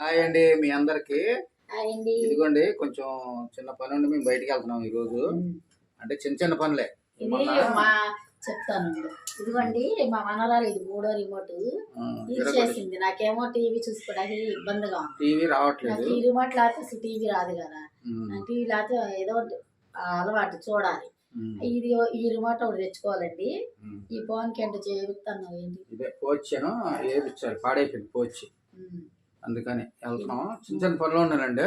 Hi అండి మీ అందరికి. ఇదిగోండి కొంచెం చిన్న పని ఉండి మేము బయటికి వెళ్తున్నాం ఈ రోజు అంటే చిన్న చిన్న పనులే. మా చెప్తాను. ఇదిగోండి మా మనరాలు ఇది మూడో రిమోట్ ఆ, ఇది విరగొట్టి చేసింది. నాకేమో టీవీ చూసుకోవడానికి ఇబ్బందిగా ఉంది. టీవీ రావట్లేదు. ఈ రిమోట్ లేకపోతే టీవీ రాదు కదా. టీవీ లేకపోతే ఏదో అలవాటు చూడాలి. ఇది ఈ రిమోట్ ఒకటి తెచ్చుకోవాలండి. ఈ ఫోన్కి అంటే చేస్తాను ఏంటి? ఇదే పోచ్చాను ఏపిచ్చారు పాడైపోయింది పోచి. ఉమ్, అందుకని వెళ్తున్నాం. చిన్న చిన్న పనులు ఉన్నాయండి.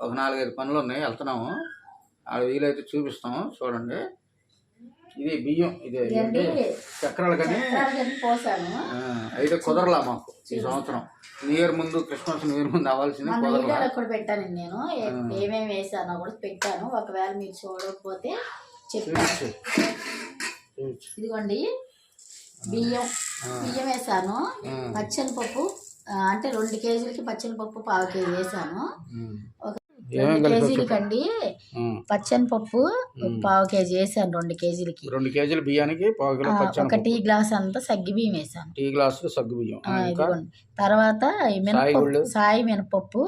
ఒక నాలుగైదు పనులు ఉన్నాయి. వెళ్తున్నాము. ఆడ వీలైతే చూపిస్తాం. చూడండి. ఇది బియ్యం. ఇది? చక్రాలు కానీ అయితే కుదరలా మాకు ఈ సంవత్సరం. న్యూ ఇయర్ ముందు క్రిస్మస్ న్యూ ఇయర్ ముందు అవ్వాల్సింది కూడా పెట్టానండి నేను. ఏమేమి వేసానో కూడా పెట్టాను. ఒకవేళ మీరు చూడకపోతే. ఇదిగోండి. బియ్యం. బియ్యం వేసాను. ఉమ్, పచ్చనిపప్పు ఆ, అంటే రెండు కేజీలకి పచ్చనిపప్పు పావు కేజీ వేసాను. ఉమ్. ఒక రెండు కేజీలకండి ఉమ్. పచ్చనిపప్పు పావు కేజీ వేసాను రెండు కేజీలకి. రెండు కేజీల బియ్యానికి ఒక టీ గ్లాస్ అంతా సగ్గి బియ్యం వేసాను. టీ గ్లాసులు సగ్గు బియ్యం. ఇదిగోండి. తర్వాత మినపప్పు. సాయి మినపప్పు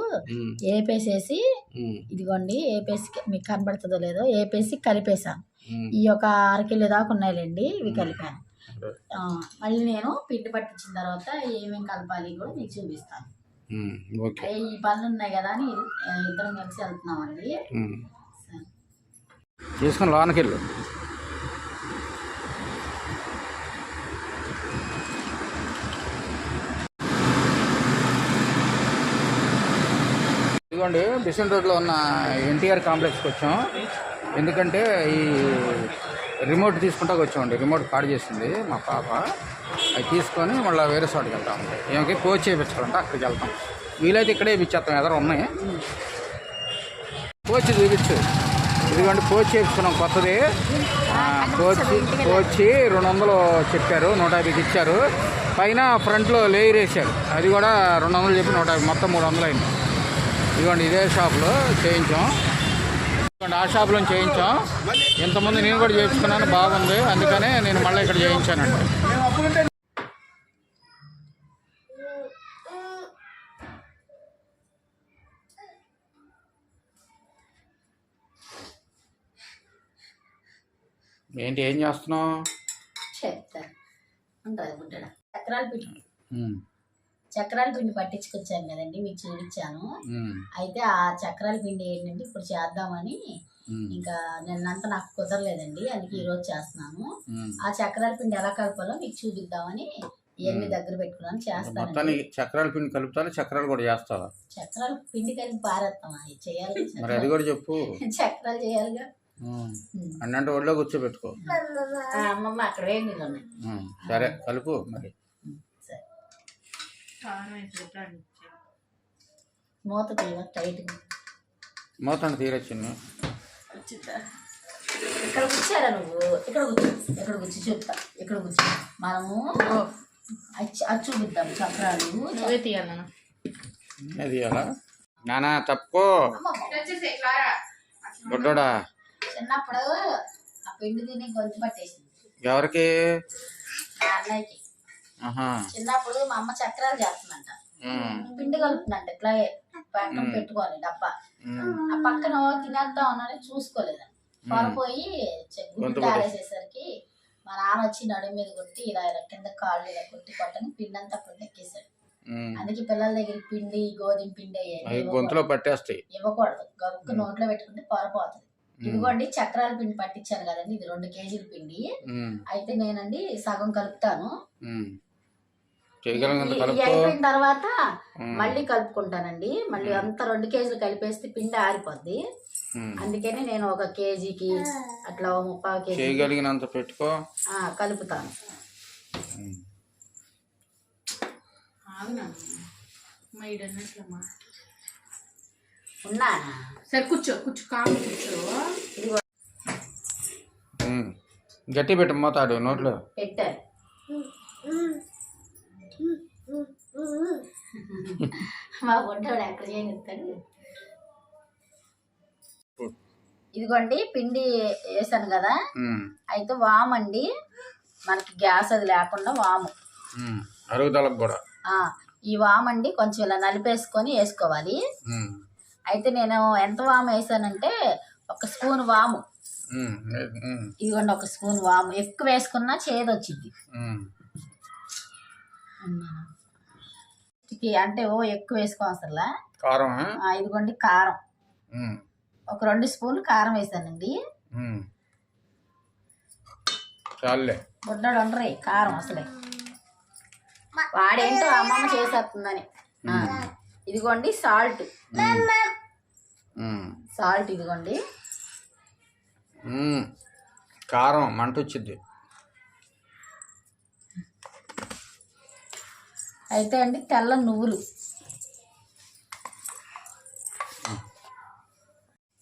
ఉమ్, ఇదిగోండి వేపేసి మీకు కనబడుతుందో లేదో వేపేసి కలిపేసాను. ఈ ఒక అరకిలో దాకా ఉన్నాయిలేండి ఇవి కలిపాను. మళ్ళీ నేను పిండి పట్టించిన తర్వాత ఏమేమి కలపాలి కూడా మీకు చూపిస్తాను. ఈ పనులు ఉన్నాయి కదా అని ఇద్దరం కలిసి వెళ్తున్నామండి. తీసుకొని లోనకి వెళ్ళు. ఇదిగోండి బిషన్ రోడ్లో ఉన్న ఎన్టీఆర్ కాంప్లెక్స్కి వచ్చాం. ఎందుకంటే ఈ రిమోట్ తీసుకుంటా వచ్చామండి రిమోట్ కాడ్ చేసింది మా పాప. అవి తీసుకొని మళ్ళీ వేరే చోటుకి వెళ్తాం ఏమకి కోచ్ చేయించాలంటే. అక్కడికి వెళ్తాం. వీలైతే ఇక్కడే ఇప్పించేస్తాం. ఎదురు ఉన్నాయి. కోచ్ చూపించు. ఇదిగోండి కోచ్ చేయించుకున్నాం. కొత్తది. కోచ్ కోచ్ రెండు వందలు చెప్పారు. నూట యాభైకి ఇచ్చారు. పైన ఫ్రంట్లో లేయర్ వేసారు అది కూడా రెండు వందలు చెప్పి నూట యాభై. మొత్తం మూడు వందలు అయింది. ఇదిగోండి ఇదే షాప్లో చేయించాం. ఆ షాప్లో చేయించాం. ఇంతకుముందు నేను కూడా చేయించుకున్నాను బాగుంది. అందుకనే నేను మళ్ళీ ఇక్కడ చేయించానండి. ఏంటి ఏం చేస్తున్నావు? చెప్తా. చక్రాల పిండి పట్టించుకొచ్చాను కదండి మీకు చూపించాను. అయితే ఆ చక్రాల పిండి ఏంటంటే ఇప్పుడు చేద్దామని ఇంకా నిన్నంతా నాకు కుదరలేదండి అందుకే ఈరోజు చేస్తున్నాను. ఆ చక్రాల పిండి ఎలా కలపాలో మీకు చూపిద్దామని ఇవన్నీ దగ్గర పెట్టుకున్నాను చేస్తాను చక్రాల పిండి కలుపుతాను చక్రాలు కూడా చేస్తావా చక్రాలు పిండి కలిపి పారేస్తాం అవి చేయాలి మరి అది కూడా చెప్పు. చక్రాలు చేయాలిగా. అన్నంటే ఒళ్ళో కూర్చోబెట్టుకో. అమ్మమ్మ అక్కడ వేడి సరే కలుపు మరి. మూత తీయ టైట్ మూతండి తీరొచ్చింది ఇక్కడ కూర్చారా నువ్వు? ఇక్కడ కూర్చో. ఇక్కడ కూర్చో చెప్తా ఇక్కడ కూర్చో. మనము అచ్చు అది చూపిద్దాం. చక్రాలు. నువ్వే తీయాలన్నా అది అలా నానా తప్పుకో. గుడ్డోడా చిన్నప్పుడు ఆ పిండి తిని గొంతు పట్టేసింది. ఎవరికి? అన్నయ్యకి. చిన్నప్పుడు మా అమ్మ చక్రాలు చేస్తుందంట. పిండి కలుపుతుందంట ఇట్లా పక్కన పెట్టుకోవాలి డబ్బా. ఆ పక్కన తినేద్దాం అన్నది చూసుకోలేదు. పొరపోయి గుంట ఆరేసేసరికి మా నాన్న వచ్చి నడుము మీద కొట్టి ఇలా ఇలా కింద కాళ్ళు ఇలా కొట్టి కొట్టని పిండి అంతా అప్పుడు ఎక్కేసాడు. అందుకే పిల్లల దగ్గర పిండి గోధుమ పిండి గొంతులో పట్టేస్తాయి. ఇవ్వకూడదు. గబుక్కు నోట్లో పెట్టుకుంటే పొరపోతుంది. ఇదిగోండి చక్రాల పిండి పట్టించాను కదండి. ఇది రెండు కేజీల పిండి. అయితే నేనండి సగం కలుపుతాను. చేయగలిగినంత అయిపోయిన తర్వాత మళ్ళీ కలుపుకుంటానండి. మళ్ళీ అంతా రెండు కేజీలు కలిపేస్తే పిండి ఆరిపోద్ది. అందుకని నేను ఒక కేజీకి అట్లా ఓ ముప్పావు కేజీ చేయగలిగినంత పెట్టుకో. ఆ, కలుపుతాను. సరే కూర్చో కూర్చో కాము కూర్చో. ఉమ్. గట్టి పెట్టు మోతాడు నోట్లో. పెట్టాను. మా బొడ్డోడు ఎక్కడ చేయనిస్తాడు ఇదిగోండి పిండి వేసాను కదా. అయితే వాము అండి. మనకి గ్యాస్ అది లేకుండా వాము. అరుగుదలకు కూడా. ఈ వామండి కొంచెం ఇలా నలిపేసుకొని వేసుకోవాలి. అయితే నేను ఎంత వాము వేసానంటే ఒక స్పూన్ వాము. ఇదిగోండి ఒక స్పూన్ వాము. ఎక్కువ వేసుకున్నా చేదు వచ్చింది ఉమ్. అంటే ఓ ఎక్కువ వేసుకోవసరలా? కారం. ఇదిగోండి కారం. ఒక రెండు స్పూన్లు కారం వేసానండి. బుడ్డాడు ఉండరు కారం అసలే. వాడేంటో అమ్మమ్మ చేసేస్తుందని. ఇదిగోండి సాల్ట్. సాల్ట్ ఇదిగోండి. కారం మంట వచ్చింది అయితే అండి తెల్ల నువ్వులు.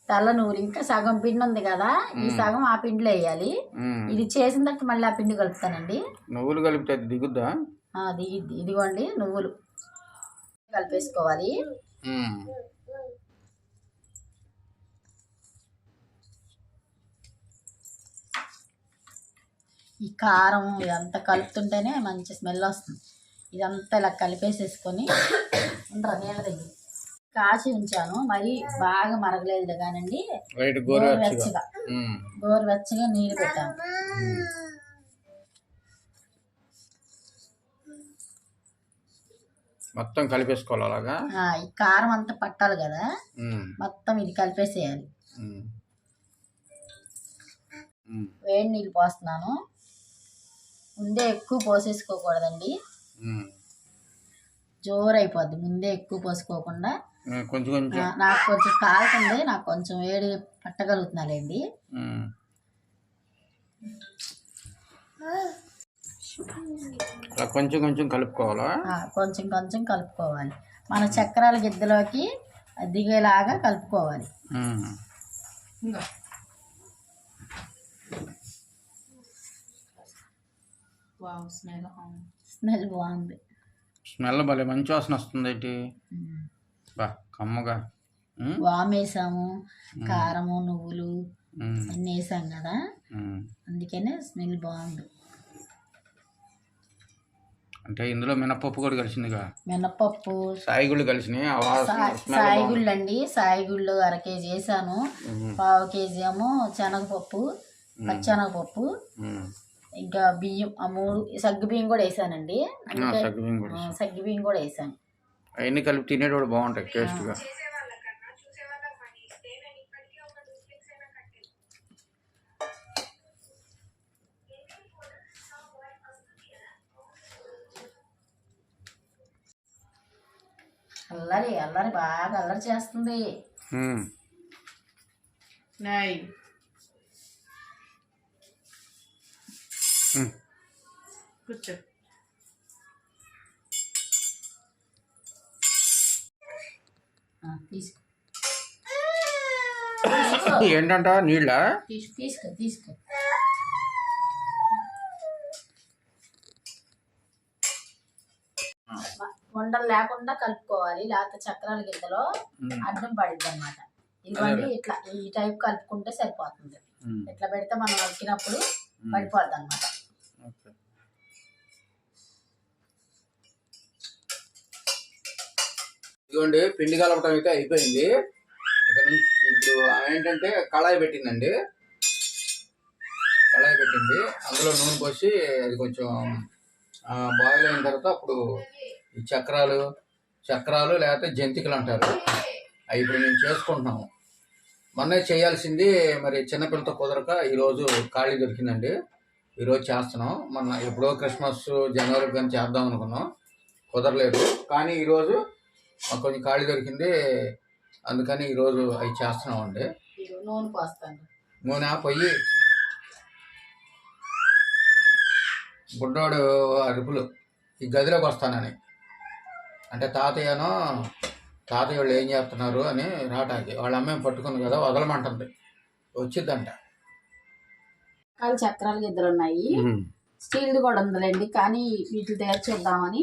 తెల్ల నువ్వులు. ఇంకా సగం పిండి ఉంది కదా ఈ సగం ఆ పిండిలో వేయాలి. ఇది చేసిన తర్వాత మళ్ళీ ఆ పిండి కలుపుతానండి. నువ్వులు కలిపితే దిగుద్దా? ఆ, దిగి ఇదిగోండి నువ్వులు. కలిపేసుకోవాలి. ఈ కారం ఇదంతా కలుపుతుంటేనే మంచి స్మెల్ వస్తుంది. ఇదంతా ఇలా కలిపేసేసుకొని ఉండరా నీళ్ళ దగ్గర కాచి ఉంచాను. మరి బాగా మరగలేదు కానండి. గోరువెచ్చగా. గోరువెచ్చగా. నీళ్ళు పెట్టాను. మొత్తం కలిపేసుకోవాలి అలాగా? ఆ, ఈ కారం అంతా పట్టాలి కదా. మొత్తం ఇది కలిపేసేయాలి. వేడి నీళ్ళు పోస్తున్నాను. ముందే ఎక్కువ పోసేసుకోకూడదండి. జోరు అయిపోద్ది ముందే ఎక్కువ పోసుకోకుండా కొంచెం కొంచెం నాకు కొంచెం కాలుతుంది నాకు కొంచెం వేడి పట్టగలుగుతున్నాలేండి. అలా కొంచెం కొంచెం కలుపుకోవాలా? ఆ, కొంచెం కొంచెం కలుపుకోవాలి. మన చక్రాల గిద్దలోకి దిగేలాగా కలుపుకోవాలి. వావ్ స్మెల్ స్మెల్ బాగుంది. స్మెల్ భలే మంచి వాసన వస్తుంది ఏంటి? బా కమ్మగా. ఉమ్, వామ్ వేసాము కారము నువ్వులు అన్నీ వేసాం కదా. అందుకనే స్మెల్ బాగుంది. అంటే ఇందులో మినపప్పు కూడా కలిసిందిగా? మినపప్పు సాయిగుళ్ళు కలిసినాయి సాయిగుళ్ళు అండి సాయిగుళ్ళు అర కేజీ వేసాను. పావు కేజీ ఏమో శనగపప్పు పచ్చెనగపప్పు. ఇంకా బియ్యం ఆ మూడు సగ్గు బియ్యం కూడా వేసానండి. సగ్గుబియ్యం కూడా వేసాను. అవన్నీ కలిపి తినేటప్పుడు బాగుంటాయి టేస్ట్గా అల్లరి అల్లరి బాగా అల్లరి చేస్తుంది. కూర్చో ఆ, తీసుకో ఏంటంట? నీళ్ళ? తీసుకో తీసుకో తీసుకో ఉండలు లేకుండా కలుపుకోవాలి. లేకపోతే చక్రాల గిద్దలో అడ్డం పడిద్ది అనమాట ఇదిగోండి ఇట్లా ఈ టైప్ కలుపుకుంటే సరిపోతుంది. ఉమ్. ఇట్లా పెడితే మనం నొక్కినప్పుడు పడిపోద్ది అనమాట ఇదిగోండి పిండి కలపటం అయితే అయిపోయింది. ఇక నుంచి ఇప్పుడు ఏంటంటే కళాయి పెట్టిందండి. కళాయి పెట్టింది. అందులో నూనె పోసి అది కొంచెం బాయిల్ అయిన తర్వాత అప్పుడు ఈ చక్రాలు చక్రాలు లేకపోతే జంతికలు అంటారు. అవి ఇప్పుడు మేము చేసుకుంటున్నాము. మొన్నే చేయాల్సింది మరి చిన్నపిల్లతో కుదరక ఈరోజు ఖాళీ దొరికిందండి. ఈరోజు చేస్తున్నాం. మొన్న ఎప్పుడో క్రిస్మస్ జనవరి కానీ చేద్దాం అనుకున్నాం. కుదరలేదు. కానీ ఈరోజు మాకు కొంచెం ఖాళీ దొరికింది. అందుకని ఈరోజు అవి చేస్తున్నామండి. నూనె పోస్తాను. నూనె పొయ్యి. బుడ్డోడు అరుపులు ఈ గదిలోకి వస్తానని. అంటే తాతయ్యనో తాతయ్య వాళ్ళు ఏం చేస్తున్నారు అని రావటానికి. వాళ్ళ అమ్మాయి పట్టుకుంది కదా వదలమంటుంది. వచ్చిద్దంట. రకాల చక్రాల గిద్దలు ఉన్నాయి స్టీల్ది కూడా ఉందిలేండి కానీ వీటిని తయారు చేద్దామని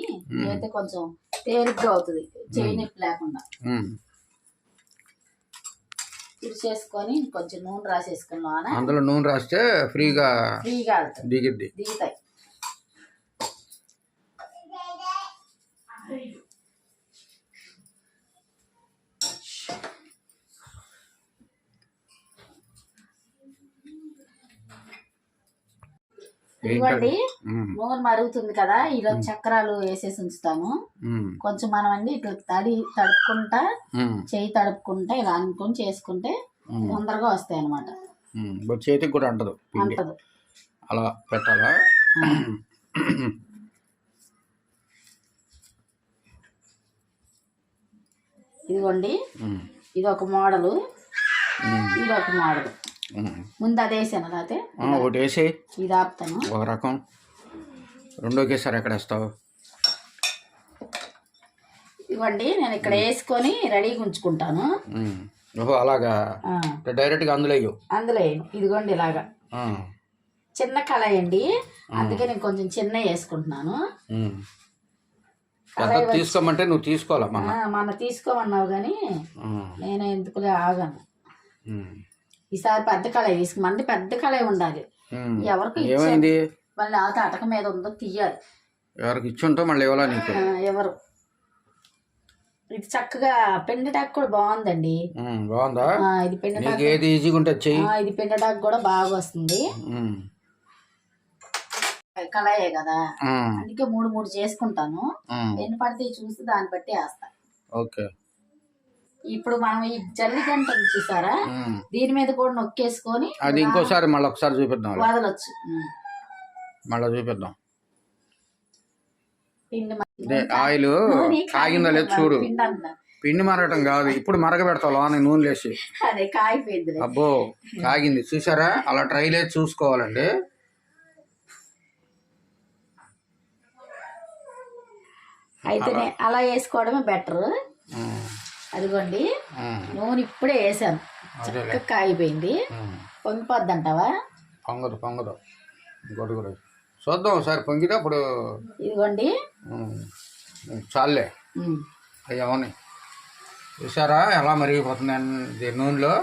అయితే కొంచెం తేలిగ్గా అవుతుంది చేయి నొప్పి లేకుండా. చేసుకొని కొంచెం నూనె రాసేసుకున్నాం అందులో నూనె రాస్తే ఫ్రీగా ఫ్రీగా దిగిద్ది. దిగుతాయి. ఉమ్, నూనె మరుగుతుంది కదా ఈరోజు చక్రాలు వేసేసి ఉంచుతాము. కొంచెం మనం అండి ఇట్లా తడి తడుపుకుంటా చేయి తడుపుకుంటా ఇలా అనుకొని చేసుకుంటే తొందరగా వస్తాయి అనమాట చేతికి కూడా అంటదు అలా పెట్టాలా? ఇదిగోండి. ఇది ఒక మోడలు. ఇది ఒక మోడల్. ముందు అది వేసాను లేకపోతే ఒకటి వేసి ఇది ఆపుతాను ఒక రకం. రెండో ఒకేసారి ఎక్కడ వేస్తావు? ఇవ్వండి నేను ఇక్కడ వేసుకొని రెడీగా ఉంచుకుంటాను. ఓహో అలాగా. డైరెక్ట్గా అందులో అందులో. ఇదిగోండి ఇలాగా. చిన్న కళాయి అండి అందుకే నేను కొంచెం చిన్న వేసుకుంటున్నాను. తీసుకోమంటే నువ్వు తీసుకోవాలా మన తీసుకోమన్నావు కానీ నేను ఎందుకులే ఆగాను. ఈసారి పెద్ద కళాయి తీసుకోమంటే పెద్ద కళాయి ఉండాలి. ఎవరికి ఏమైంది? మళ్ళీ ఆ అటక మీద ఉందో తీయాలి. ఎవరికి ఇచ్చి ఉంటావు మళ్ళీ ఇవ్వాలా నీకు? ఎవరు? ఇది చక్కగా పెండటాకు కూడా బాగుందండి. బాగుందా? ఇది పెండటాకు ఏది ఈజీగా ఉంటుంది చెయ్యి. ఇది పెండటాకు కూడా బాగా వస్తుంది. కళాయే కదా. అందుకే మూడు మూడు చేసుకుంటాను. ఎన్ని పడితే చూసి దాన్ని బట్టి వేస్తా. ఓకే. ఇప్పుడు మనం ఈ జల్లి గంట చూసారా. దీని మీద కూడా నొక్కేసుకొని అది ఇంకోసారి మళ్ళీ ఒకసారి చూపిద్దాం. వదలొచ్చు. మళ్ళీ చూపిద్దాం. ఆయిల్ కాగిందో లేదు చూడు. పిండి మరగటం కాదు. ఇప్పుడు మరగబెడతావు లోన నూనె లేసి. అబ్బో కాగింది. చూసారా? అలా ట్రై లేదు చూసుకోవాలండి. అయితే అలా. వేసుకోవడమే బెటర్. అదిగోండి. నూనె ఇప్పుడే వేసాను. చక్కగా కాగిపోయింది. పొంగిపోద్ది అంటావా పొంగదు పొంగదు. కూడా చూద్దాం ఒకసారి పొంగితే అప్పుడు ఇదిగోండి. చాలే. అయ్యమని చూసారా ఎలా మరిగిపోతుంది నూనెలో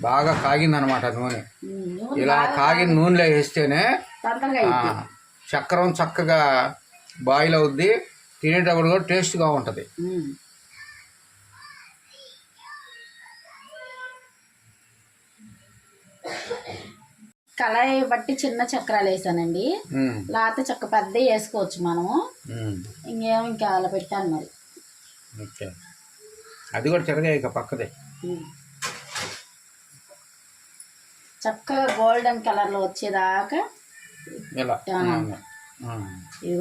బాగా కాగిందనమాట నూనె. ఇలా కాగిన నూనెలో వేస్తేనే చక్రం చక్కగా బాయిల్ అవుద్ది. తినేటప్పుడు కూడా టేస్ట్గా ఉంటుంది. కళాయి బట్టి చిన్న చక్రాలు వేసానండి. లేకపోతే చక్క పెద్ద వేసుకోవచ్చు మనము. ఉమ్, ఇంకేం ఇంకా అలా పెట్టాను మరి. ఓకే. అది కూడా తిరగా ఇక పక్కదే. చక్కగా గోల్డెన్ కలర్లో వచ్చేదాకా ఇలా.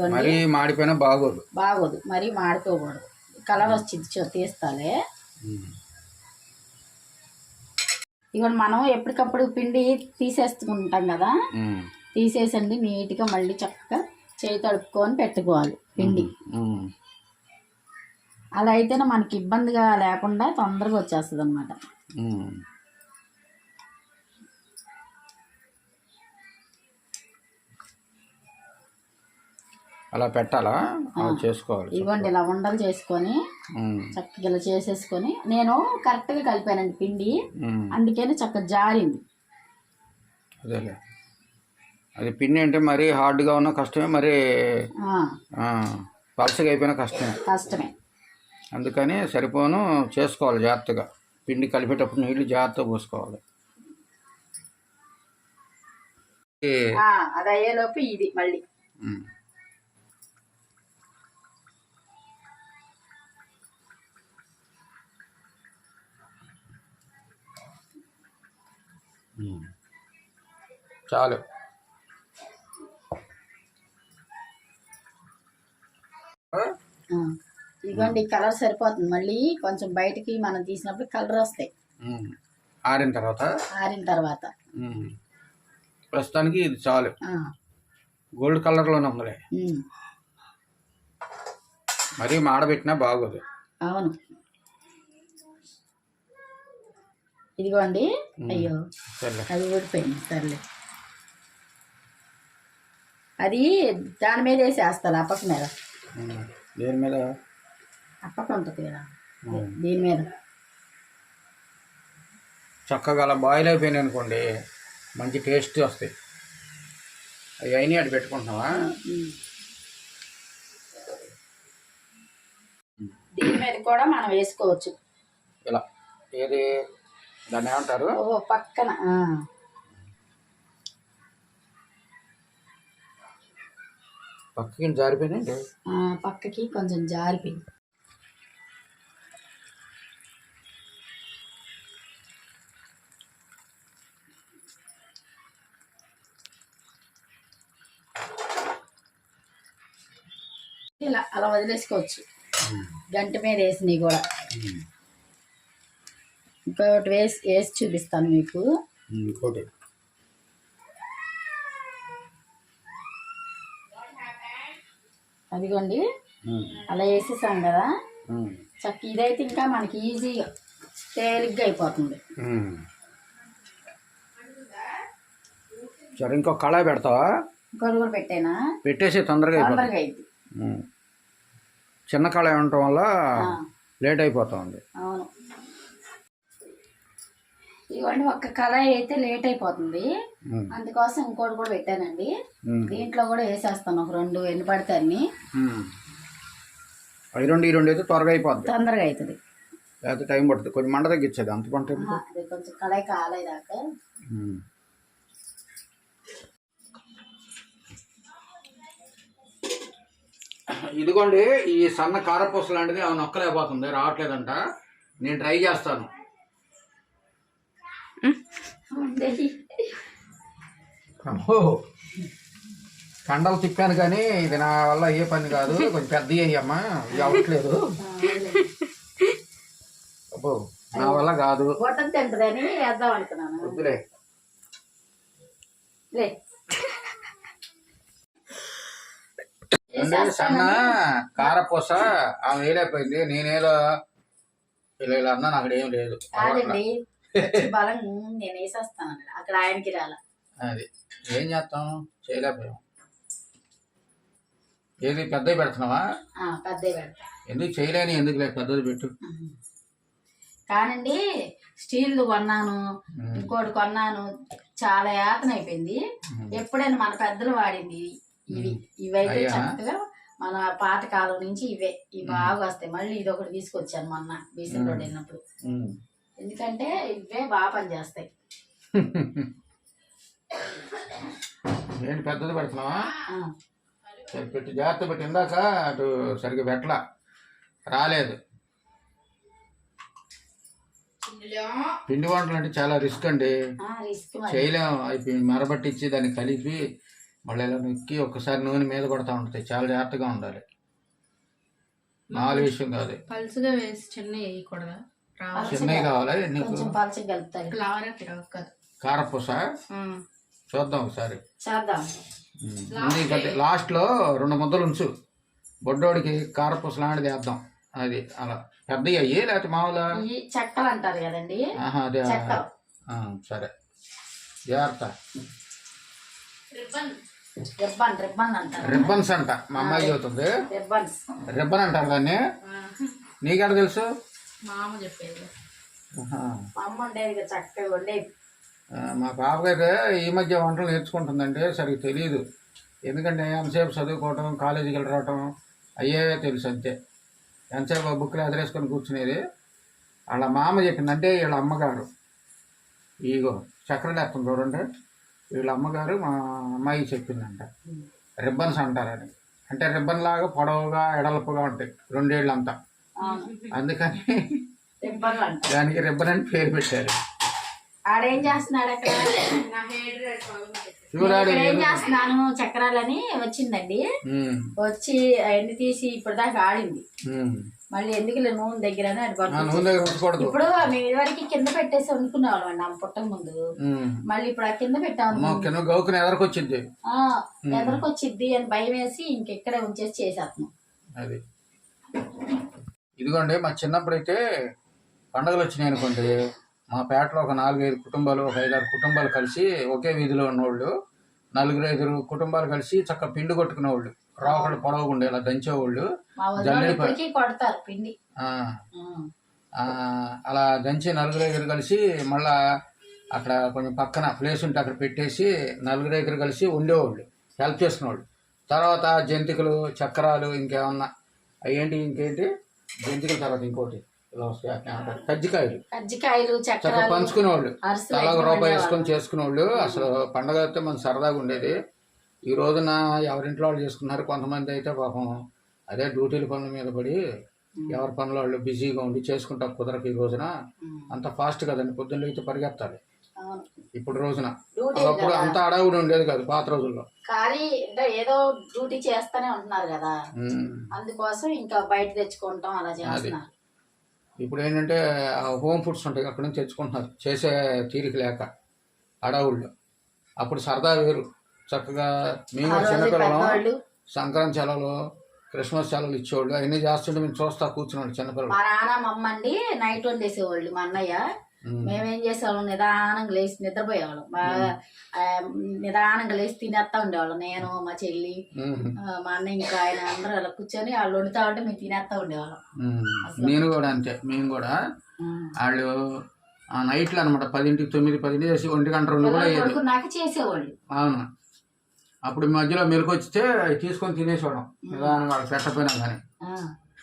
మరీ మాడిపోయినా బాగోదు. బాగోదు. మరీ మాడిపోకూడదు. కలర్ వచ్చింది తీస్తాలే. ఇదిగోండి మనం ఎప్పటికప్పుడు పిండి తీసేసుకుంటాం కదా. తీసేసండి నీట్గా మళ్ళీ చక్కగా చేయి తడుపుకొని పెట్టుకోవాలి పిండి. అలా అయితేనే మనకి ఇబ్బందిగా లేకుండా తొందరగా వచ్చేస్తుంది అనమాట అలా పెట్టాలా? చేసుకోవాలి ఇదిగోండి ఇలా ఉండలు చేసుకొని చక్కగా ఇలా చేసేసుకొని నేను కరెక్ట్గా కలిపానండి పిండి. అందుకని చక్కగా జారింది. అదేలే. అది పిండి అంటే మరీ హార్డ్గా ఉన్న కష్టమే మరీ పలసగా అయిపోయినా కష్టమే. కష్టమే. అందుకని సరిపోను చేసుకోవాలి జాగ్రత్తగా. పిండి కలిపేటప్పుడు నీళ్ళు జాగ్రత్తగా పోసుకోవాలి. ఈ, ఆ, అది అయ్యేలోపు ఇది మళ్ళీ. చాలు ఆ, ఇదిగోండి కలర్ సరిపోతుంది. మళ్ళీ కొంచెం బయటికి మనం తీసినప్పుడు కలర్ వస్తాయి. ఆరిన తర్వాత? ఆరిన తర్వాత. ప్రస్తుతానికి ఇది చాలు. ఆ, గోల్డ్ కలర్లోనే ఉందిలే. మరీ మాడబెట్టినా బాగోదు. అవును. ఇదిగోండి. అయ్యో సర్లే. అది ఊడిపోయింది. సర్లే. అది దాని మీద వేసేస్తాను అప్పక మీద. దేని మీద? అప్పక ఉంటుంది కదా. దీని మీద. చక్కగా అలా బాయిల్ అయిపోయినాయి అనుకోండి మంచి టేస్ట్ వస్తాయి. అవి అయినాయి అటు పెట్టుకుంటున్నావా. దీని మీద కూడా మనం వేసుకోవచ్చు. ఇలా. ఏది? దాన్ని ఏమంటారు? ఓ పక్కన. పక్కకి జారిపోయినాయి? ఆ, పక్కకి కొంచెం జారిపోయింది ఇలా అలా వదిలేసుకోవచ్చు. గంట మీద వేసినవి కూడా. ఇంకొకటి వేసి వేసి చూపిస్తాను మీకు. ఇంకోటి. అదిగోండి. అలా వేసేసాం కదా. చక్క ఇదైతే ఇంకా మనకి ఈజీగా తేలిగ్గా అయిపోతుంది. సరే ఇంకో కళాయి పెడతావా? కూడా పెట్టేనా? పెట్టేసి తొందరగా తొందరగా అయింది. చిన్న కళాయి ఉండటం వల్ల లేట్ అయిపోతుంది. ఇవ్వండి ఒక్క కళాయి అయితే లేట్ అయిపోతుంది. అందుకోసం ఇంకోటి కూడా పెట్టానండి. దీంట్లో కూడా వేసేస్తాను. ఒక రెండు ఎన్ని పడితే అన్ని. అవి రెండు ఈ రెండు అయితే త్వరగా అయిపోద్ది. తొందరగా అవుతుంది లేకపోతే టైం పడుతుంది. కొంచెం మంట తగ్గించేది. అంత పంట కొంచెం కళాయి కాలేదాకా. ఇదిగోండి ఈ సన్న కారపూస లాంటిది ఆమె నొక్కలేకపోతుంది. రావట్లేదంట. నేను ట్రై చేస్తాను. కండలు తిప్పాను కానీ ఇది నా వల్ల ఏ పని కాదు. కొంచెం పెద్ద అయ్యమ్మా. ఇది అవ్వట్లేదు. అబ్బో నా వల్ల కాదు. వద్దులే. సన్న కారపూస ఆమె వేలైపోయింది నేనేదో ఇలా అన్నా నాకు ఏం లేదు. బలం నేను వేసేస్తాను అక్కడ. ఆయనకి రాల. అది. ఏం చేస్తాం? చేయలేకపోయాం. ఏది పెద్దవి పెడుతున్నావా? పెద్దవి పెడతా. ఎందుకు చేయలేని? ఎందుకు లేదు? పెద్దది పెట్టు. కానండి స్టీల్ కొన్నాను. ఇంకోటి కొన్నాను చాలా యాతన అయిపోయింది. ఎప్పుడైనా మన పెద్దలు వాడింది ఇవి. ఇవైతే. చక్కగా మన పాత కాలం నుంచి ఇవే. ఇవి బాగా వస్తాయి. మళ్ళీ ఇది ఒకటి తీసుకొచ్చాను మొన్న బీసెన్ రోడ్ వెళ్ళినప్పుడు. ఎందుకంటే ఇవే బాగా పనిచేస్తాయి. ఏంటి పెద్దది పెడుతున్నావా? సరే పెట్టి జాగ్రత్త పెట్టి. ఇందాక అటు సరిగ్గా పెట్టలా. రాలేదు. పిండి వంటలు అంటే చాలా రిస్క్ అండి. ఆ, రిస్క్ మరి. చేయలేం అవి మరబట్టించి దాన్ని కలిపి మళ్ళీ ఇలా నొక్కి ఒక్కసారి నూనె మీద పడతా ఉంటుంది. చాలా జాగ్రత్తగా ఉండాలి. మామూలు విషయం కాదు. పలుసుగా వేసి చిన్న వేయకూడదా? చిన్నవి కావాలా? నీకు కొంచెం కలుపుతారు. కారపూస? చూద్దాం ఒకసారి. చేద్దాం. ఎందుకంటే లాస్ట్లో రెండు ముద్దలు ఉంచు. బొడ్డోడికి కారపూస లాంటిది వేద్దాం. అది అలా. పెద్దవి అయ్యి లేకపోతే మామూలుగా? ఈ చెక్కలు అంటారు కదండి. ఆహా, అదే సరే. జాగ్రత్త. రిబ్బన్స్ అంట. మా అమ్మాయి చదువుతుంది రిబ్బన్స్. రిబ్బన్ అంటారు దాన్ని. నీకెక్కడ తెలుసు? మా అమ్మ చెప్పేది. మా అమ్మ ఉండేది చక్కగా ఉండేది. మా ఈ మధ్య వంటలు నేర్చుకుంటుందంటే సరిగ్గా తెలియదు ఎందుకంటే ఎంతసేపు చదువుకోవటం కాలేజీకి వెళ్ళి రావటం అయ్యే తెలుసు అంతే. ఎంతసేపు బుక్లు ఎదురేసుకొని కూర్చునేది? వాళ్ళ మామ చెప్పిందంటే వీళ్ళ అమ్మగారు. ఇగో చక్రం లేస్తుంది చూడండి. వీళ్ళ అమ్మగారు మా అమ్మాయి చెప్పిందంట. రిబ్బన్స్ అంటారని. అంటే రిబ్బన్ లాగా పొడవుగా ఎడల్పుగా ఉంటాయి. రెండేళ్ళంతా. అందుకని దానికి రిబ్బన్ అని పేరు పెట్టారు. ఆడేం చేస్తున్నాడు అక్కడ? చూడాడు ఏం చేస్తున్నాను? చక్రాలని వచ్చిందండి. వచ్చి అవన్నీ తీసి ఇప్పుడు దాకా ఆడింది. మళ్ళీ ఎందుకు నూనె దగ్గర ఇప్పుడు మేము ఇదివరకు కింద పెట్టేసి వండుకునేవాళ్ళం అండి ఆమె పుట్టక ముందు. మళ్ళీ ఇప్పుడు ఆ కింద పెట్టాము. గౌకుని ఎదరకొచ్చింది ఆ, ఎదరికొచ్చిద్ది అని భయం వేసి ఇంకెక్కడే ఉంచేసి చేసేస్తున్నాం. అది. ఇదిగోండి మా చిన్నప్పుడైతే పండగలు వచ్చినాయి అనుకోండి. మా పేటలో ఒక నాలుగైదు కుటుంబాలు ఒక ఐదారు కుటుంబాలు కలిసి ఒకే వీధిలో ఉన్నవాళ్ళు నలుగురు ఐదుగురు కుటుంబాలు కలిసి చక్క పిండి కొట్టుకునేవాళ్ళు. రోకళ్ళు పొడవుగా ఉండే ఇలా దంచేవాళ్ళు. జల్లెడ అలా దంచి నలుగురు ఐదుగురు కలిసి మళ్ళా అక్కడ కొంచెం పక్కన ప్లేస్ ఉంటే అక్కడ పెట్టేసి నలుగురు ఐదుగురు కలిసి ఉండేవాళ్ళు. హెల్ప్ చేసుకునేవాళ్ళు తర్వాత జంతికలు చక్రాలు ఇంకేమన్నా. అయ్యేంటి ఇంకేంటి? జంతికల తర్వాత ఇంకోటి. కజ్జికాయలు. కజ్జికాయలు చక్కగా పంచుకునేవాళ్ళు. తలా రూపాయి. వేసుకొని చేసుకునేవాళ్ళు. అసలు పండగ అయితే మన సరదాగా ఉండేది. ఈ రోజున ఎవరింట్లో వాళ్ళు చేసుకున్నారు కొంతమంది అయితే పాపం అదే డ్యూటీల పనుల మీద పడి ఎవరి పనులు వాళ్ళు బిజీగా ఉండి చేసుకుంటా కుదరక ఈ రోజున. అంత ఫాస్ట్ కదండి. పొద్దున్న అయితే పరిగెత్తాలి. ఇప్పుడు రోజున. అప్పుడు అంత అడవుడు ఉండేది కాదు పాత రోజుల్లో. ఖాళీ అంటే ఏదో డ్యూటీ చేస్తానే ఉంటున్నారు కదా. అందుకోసం ఇంకా బయట తెచ్చుకుంటాం అలా చేస్తున్నారు. ఇప్పుడు ఏంటంటే హోమ్ ఫుడ్స్ ఉంటాయి అక్కడ నుంచి తెచ్చుకుంటున్నారు. చేసే తీరిక లేక అడవుల్లో అప్పుడు సరదా వేరు. చక్కగా మేము చిన్నపిల్లలు సంక్రాంతి సెలవులు క్రిస్మస్ సెలవులు ఇచ్చేవాళ్ళు. అవన్నీ చేస్తుంటే మేము చూస్తా కూర్చున్నాడు చిన్నపిల్లలు. మా నాన్న మా అమ్మ అండి నైట్ వండేసేవాళ్ళు. మా అన్నయ్య. మేమేం చేసేవాళ్ళం? నిదానంగా లేచి నిద్రపోయేవాళ్ళం. బాగా నిదానంగా లేచి తినేస్తా ఉండేవాళ్ళం. నేను మా చెల్లి మా అన్న ఇంకా ఆయన అందరూ అలా కూర్చొని వాళ్ళు వండుతా ఉంటే మేము తినేస్తా ఉండేవాళ్ళం. నేను కూడా అంతే. మేము కూడా వాళ్ళు ఆ నైట్లు అనమాట పదింటికి తొమ్మిది పదింటి చేసి ఒంటి గంట రెండు కూడా అయ్యేది. కొడుకున్నాక చేసేవాళ్ళు. అవును. అప్పుడు మధ్యలో మెలకు వచ్చితే తీసుకొని తినేసేవాళ్ళం. నిదానంగా వాళ్ళు పెట్టకపోయినా కానీ.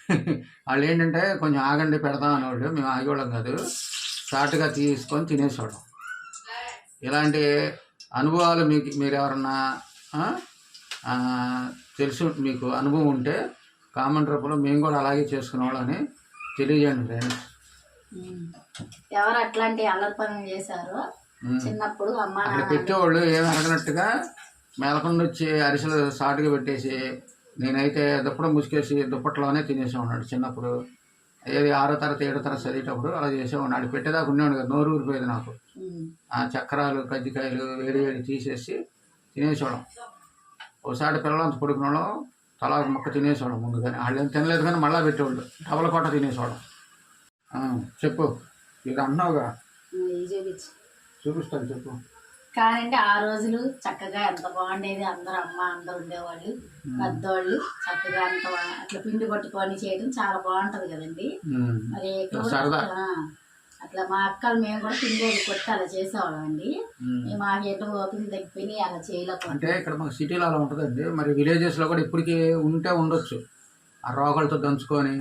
వాళ్ళు ఏంటంటే కొంచెం ఆగండి పెడతాం అనేవాళ్ళు. మేము ఆగేవాళ్ళం కాదు. షార్ట్గా తీసుకొని తినేసేవాళ్ళం. ఇలాంటి అనుభవాలు మీకు మీరు ఎవరన్నా తెలుసు మీకు అనుభవం ఉంటే కామెంట్ రూపంలో మేము కూడా అలాగే చేసుకునేవాళ్ళని తెలియజేయండి ఫ్రెండ్స్. ఎవరు అట్లాంటి అల్లరి పనులు చేశారో చిన్నప్పుడు అమ్మ పెట్టేవాళ్ళు ఏమి అడగనట్టుగా మేలకొండ వచ్చి అరిసెలు సాటుగా పెట్టేసి నేనైతే దుప్పడం ముసుకేసి దుప్పట్లోనే తినేసేవాడు చిన్నప్పుడు. ఏది ఆరో తరగతి ఏడో తరగతి చదివేటప్పుడు అలా చేసేవాడిని. ఆడు పెట్టేదాకా ఉండేవాడు కదా నోరు ఊరిపోయేది నాకు. ఆ చక్రాలు కజ్జికాయలు వేడి వేడి తీసేసి తినేసేవాళ్ళం. ఒకసారి పిల్లలు అంత పడుకున్నాళ్ళం తలా ముక్క తినేసేవాళ్ళం ముందుగానే. వాళ్ళు ఏం తినలేదు కానీ మళ్ళీ పెట్టేవాళ్ళు. డబల కోట తినేసేవాళ్ళం. ఆ, చెప్పు. ఇది అన్నావుగా? చూపిస్తాను చెప్పు. కానంటే ఆ రోజులు చక్కగా ఎంత బాగుండేది అందరూ అమ్మ అందరు ఉండేవాళ్ళు పెద్దవాళ్ళు చక్కగా అంత అట్లా పిండి పట్టుకొని చేయడం చాలా బాగుంటది కదండి. మరి అట్లా మా అక్కలు మేము కూడా పిండి కొట్టి అలా చేసేవాళ్ళం అండి. ఉమ్. మాకు ఎటు పోతుంది తగ్గిపోయి అలా చేయలేకపోతే అంటే ఇక్కడ మాకు సిటీలో అలా ఉంటుందండి. మరి విలేజెస్లో కూడా ఇప్పటికీ ఉంటే ఉండొచ్చు. ఆ రోగాలతో దంచుకొని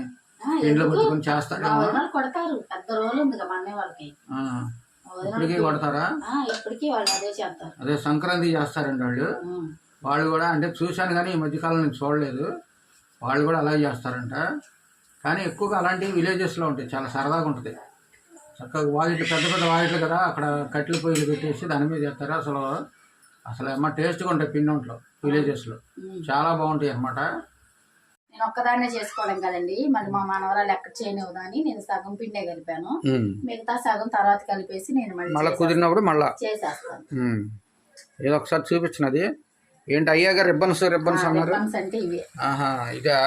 ఇంట్లో పెట్టుకొని మా వదినాలు కొడతారు. పెద్ద రోజులు ఉంది కదా మా అన్నయ్య వాళ్ళకి. మా ఇప్పటికీ కొడతారా? ఇప్పటికీ వాళ్ళు అదే చేస్తారు. అదే సంక్రాంతి చేస్తారండి వాళ్ళు. వాళ్ళు కూడా అంటే చూశాను కానీ ఈ మధ్యకాలం నేను చూడలేదు. వాళ్ళు కూడా అలాగే చేస్తారంట. కానీ ఎక్కువగా అలాంటివి విలేజెస్లో ఉంటాయి. చాలా సరదాగా ఉంటుంది. చక్కగా వాకిట్లు పెద్ద పెద్ద వాకిట్లు కదా అక్కడ కట్టెల పొయ్యిలు పెట్టేసి దాని మీద చేస్తారు. అసలు అసలు ఏమన్నా టేస్ట్గా ఉంటాయి పిండంట్లో విలేజెస్లో. చాలా బాగుంటాయి అన్నమాట. నేను ఒక్కదాన్నే చేసుకోవడం కదండి. మరి మా మనవరాలు ఎక్కడ చేయనివ్వదు అని నేను సగం పిండే కలిపాను. మిగతా సగం తర్వాత కలిపేసి నేను మళ్ళీ మళ్ళీ కుదిరినప్పుడు మళ్ళా? చేసేస్తాను. ఏదో ఒకసారి చూపించినది ఏంటి అయ్యాక రిబ్బన్స్ రిబ్బన్స్ అన్నారు? అంటే ఇవి. ఆహా ఇదా.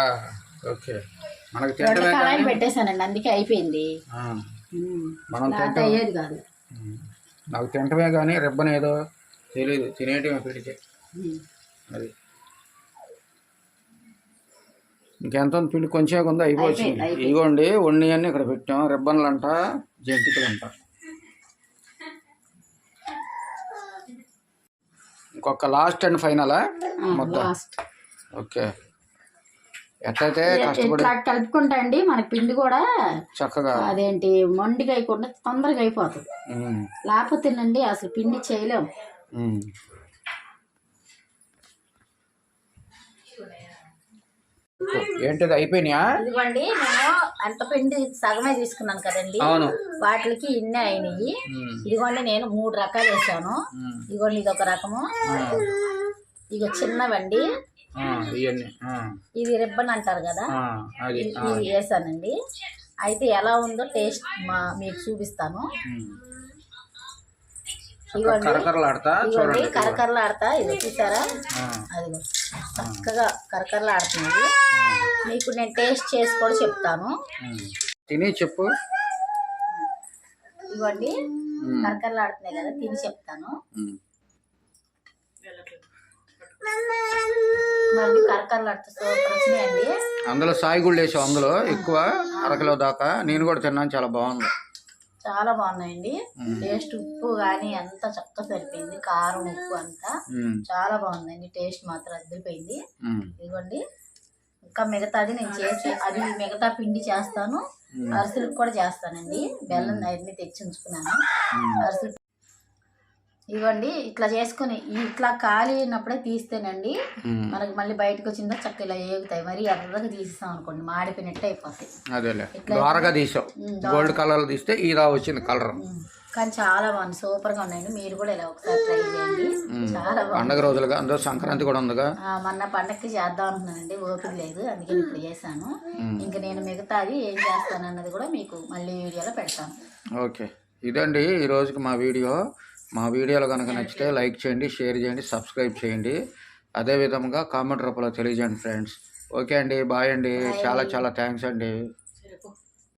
ఓకే. మనకు కళాయిలు పెట్టేశానండి అందుకే అయిపోయింది. మనం అయ్యేది కాదు. నాకు తింటమే కానీ రిబ్బన్ ఏదో తెలియదు పెడితే ఉమ్. అది. ఇంకెంత ఉంది? పిండి కొంచెం ఉందో అయిపోవచ్చు. ఇదిగోండి ఉన్ని అన్ని ఇక్కడ పెట్టాం. రిబ్బన్లు అంట జంతికలు అంట ఇంకొక లాస్ట్ అండ్ ఫైనలా మొత్తం. Last okay. ఎట్లయితే కష్టపడి కలుపుకుంటా అండి. మన పిండి కూడా చక్కగా అదేంటి మొండిగా అయిపోకుండా తొందరగా అయిపోతుంది. లేకపోతేనండి అసలు పిండి చేయలేము ఏంటిది అయిపోయినాయా? ఇదిగోండి నేను అంత పిండి సగమే తీసుకున్నాను కదండి. అవును. వాటికి ఇన్ని అయినాయి. ఇదిగోండి నేను మూడు రకాలు వేసాను. ఇదిగోండి ఇది ఒక రకము ఇక చిన్నవండి. ఇది రిబ్బన్ అంటారు కదా. ఇది వేసానండి. అయితే ఎలా ఉందో టేస్ట్ మా మీకు చూపిస్తాను. ఇదిగోండి. కరకరలాడతా ఇదిగోండి చూడండి. కరకరలాడతా. ఇది చూసారా? అదిగో. చక్కగా కరకరలాడుతుంది మీకు నేను టేస్ట్ చేసి కూడా చెప్తాను. తిని చెప్పు. ఉమ్, కరకరలాడుతున్నాయి కదా తిని చెప్తాను. అందులో సాయి గుళ్ళు వేసావు అందులో ఎక్కువ అరకిలో దాకా. నేను కూడా తిన్నాను చాలా బాగుంది. చాలా బాగున్నాయండి. టేస్ట్ ఉప్పు కానీ అంతా చక్కగా సరిపోయింది. కారం ఉప్పు అంతా చాలా బాగుందండి. టేస్ట్ మాత్రం అదిరిపోయింది ఉమ్, ఇదిగోండి. ఇంకా మిగతాది నేను చేసి అది మిగతా పిండి చేస్తాను. అరిసెలకు కూడా చేస్తానండి. బెల్లం అన్ని తెచ్చి ఉంచుకున్నాను. అరిసెలు ఇవ్వండి ఇట్లా చేసుకుని ఇట్లా కాలినప్పుడే తీస్తేనండి మనకి మళ్ళీ బయటకు వచ్చిందో చక్క ఇలా ఏగుతాయి. మరి ఎర్రగా తీసేస్తాం అనుకోండి మాడిపోయినట్టు అయిపోతాయి. అదేలే. ద్వారగా తీసావు గోల్డ్ కలర్ తీస్తే ఇలా వచ్చింది కలర్. కానీ చాలా బాగుంది సూపర్గా ఉన్నాయండి. మీరు కూడా ఇలా ఒకసారి ట్రై చేయండి. చాలా బాగుంది. పండగ రోజులుగా అందులో సంక్రాంతి కూడా ఉందిగా. ఆ, మొన్న పండక్కి చేద్దాం అనుకున్నానండి ఓపిక లేదు అందుకని ఇప్పుడు చేశాను. ఇంకా నేను మిగతాది ఏం చేస్తాను అన్నది కూడా మీకు మళ్ళీ వీడియోలో పెడతాను. ఓకే. ఇదండి ఈ రోజుకి మా వీడియో. మా వీడియోలు కనుక నచ్చితే లైక్ చేయండి షేర్ చేయండి సబ్స్క్రైబ్ చేయండి. అదే విధంగా కామెంట్ రూపంలో తెలియజేయండి ఫ్రెండ్స్. ఓకే అండి బాయ్ అండి. చాలా చాలా థ్యాంక్స్ అండి.